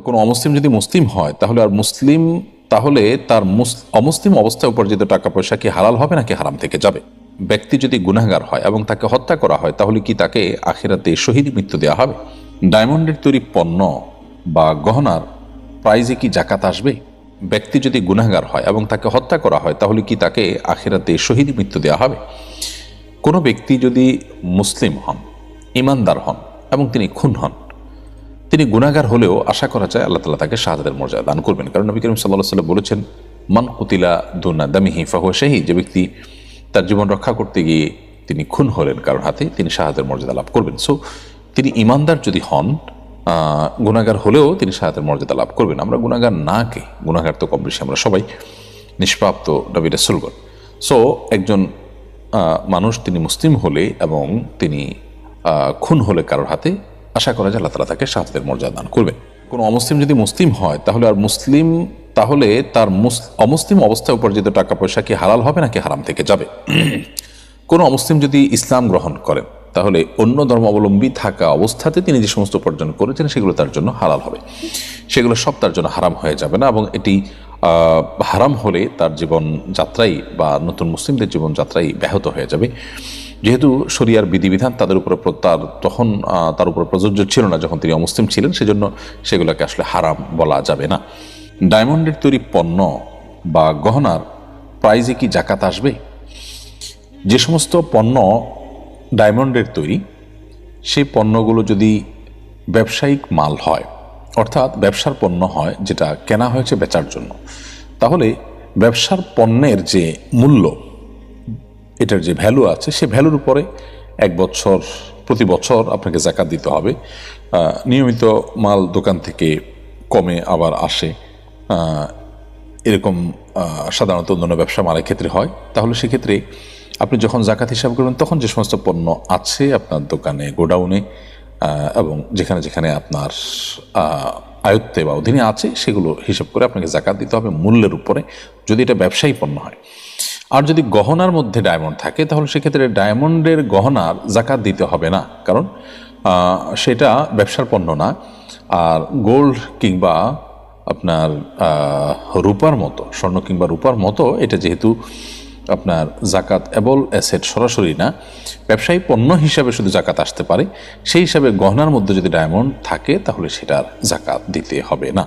কোনো অমুসলিম যদি মুসলিম হয়, তাহলে আর মুসলিম, তাহলে তার মুস- অমুসলিম অবস্থায় উপার্জিত টাকা পয়সা কি হালাল হবে নাকি হারাম থেকে যাবে? ব্যক্তি যদি গুনাহগার হয় এবং তাকে হত্যা করা হয়, তাহলে কি তাকে আখেরাতে শহীদ মৃত্যু দেওয়া হবে? ডায়মন্ডের তৈরি পণ্য বা গহনার প্রাইজে কি জাকাত আসবে? ব্যক্তি যদি গুনাহগার হয় এবং তাকে হত্যা করা হয়, তাহলে কি তাকে আখেরাতে শহীদ মৃত্যু দেওয়া হবে? কোনো ব্যক্তি যদি মুসলিম হন, ইমানদার হন এবং তিনি খুন হন তিনি গুণাগার হলেও আশা করা যায় আল্লাহ তালা তাকে শাহাদের মর্যাদা দান করবেন। কারণ নবী করিম সাল্লাহ সাল্লাম বলেছেন, মান কুতিলা দুনা দামিহি ফাহুয়া শাহী যে ব্যক্তি তার জীবন রক্ষা করতে গিয়ে তিনি খুন হলেন কারোর হাতে তিনি শাহাদের মর্যাদা লাভ করবেন। সো তিনি ইমানদার যদি হন গুণাগার হলেও তিনি শাহাদের মর্যাদা লাভ করবেন। আমরা গুণাগার না কে? গুণাগার তো কম বেশি আমরা সবাই। নিষ্পাপ্ত নবী রাসুলগণ। সো একজন মানুষ তিনি মুসলিম হলে এবং তিনি খুন হলে কারোর হাতে আশা করা যায় আল্লাহ তালা তাকে শাহাদের মর্যাদা দান করবেন। কোনো অমুসলিম যদি মুসলিম হয়, তাহলে আর মুসলিম, তাহলে তার মুস- অমুসলিম অবস্থায় উপার্জিত টাকা পয়সা কি হালাল হবে নাকি হারাম থেকে যাবে? কোনো অমুসলিম যদি ইসলাম গ্রহণ করেন, তাহলে অন্য ধর্মাবলম্বী থাকা অবস্থাতে তিনি যে সমস্ত উপার্জন করেছেন, সেগুলো তার জন্য হালাল হবে। সেগুলো সব তার জন্য হারাম হয়ে যাবে না এবং এটি হারাম হলে তার জীবন যাত্রাই বা নতুন মুসলিমদের জীবন যাত্রাই ব্যাহত হয়ে যাবে। যেহেতু শরিয়ার বিধিবিধান তাদের উপর প্র- তার তখন তার উপর প্রযোজ্য ছিল না যখন তিনি অমুসলিম ছিলেন, সেজন্য সেগুলোকে আসলে হারাম বলা যাবে না। ডায়মন্ডের তৈরি পণ্য বা গহনার প্রাইজে কি জাকাত আসবে? যে সমস্ত পণ্য ডায়মন্ডের তৈরি, সেই পণ্যগুলো যদি ব্যবসায়িক মাল হয়, অর্থাৎ ব্যবসার পণ্য হয় যেটা কেনা হয়েছে বেচার জন্য, তাহলে ব্যবসার পণ্যের যে মূল্য এটার যে ভ্যালু আছে, সে ভ্যালুর উপরে এক বছর, প্রতি বছর আপনাকে জাকাত দিতে হবে। নিয়মিত মাল দোকান থেকে কমে আবার আসে। এরকম সাধারণত অন্যান্য ব্যবসা মালের ক্ষেত্রে হয়। তাহলে সেক্ষেত্রে আপনি যখন জাকাত হিসাব করবেন, তখন যে সমস্ত পণ্য আছে আপনার দোকানে, গোডাউনে এবং যেখানে যেখানে আপনার আয়ত্তে বা অধীনে আছে, সেগুলো হিসাব করে আপনাকে জাকাত দিতে হবে। মূল্যের উপরে যদি এটা ব্যবসায়ী পণ্য হয়। আর যদি গহনার মধ্যে ডায়মন্ড থাকে, তাহলে সেক্ষেত্রে ডায়মন্ডের গহনার জাকাত দিতে হবে না। কারণ সেটা ব্যবসার পণ্য না। আর গোল্ড কিংবা আপনার রূপার মতো, স্বর্ণ কিংবা রূপার মতো, এটা যেহেতু আপনার জাকাত এবল অ্যাসেট সরাসরি না, ব্যবসায়ী পণ্য হিসাবে শুধু জাকাত আসতে পারে। সেই হিসাবে গহনার মধ্যে যদি ডায়মন্ড থাকে, তাহলে সেটার জাকাত দিতে হবে না।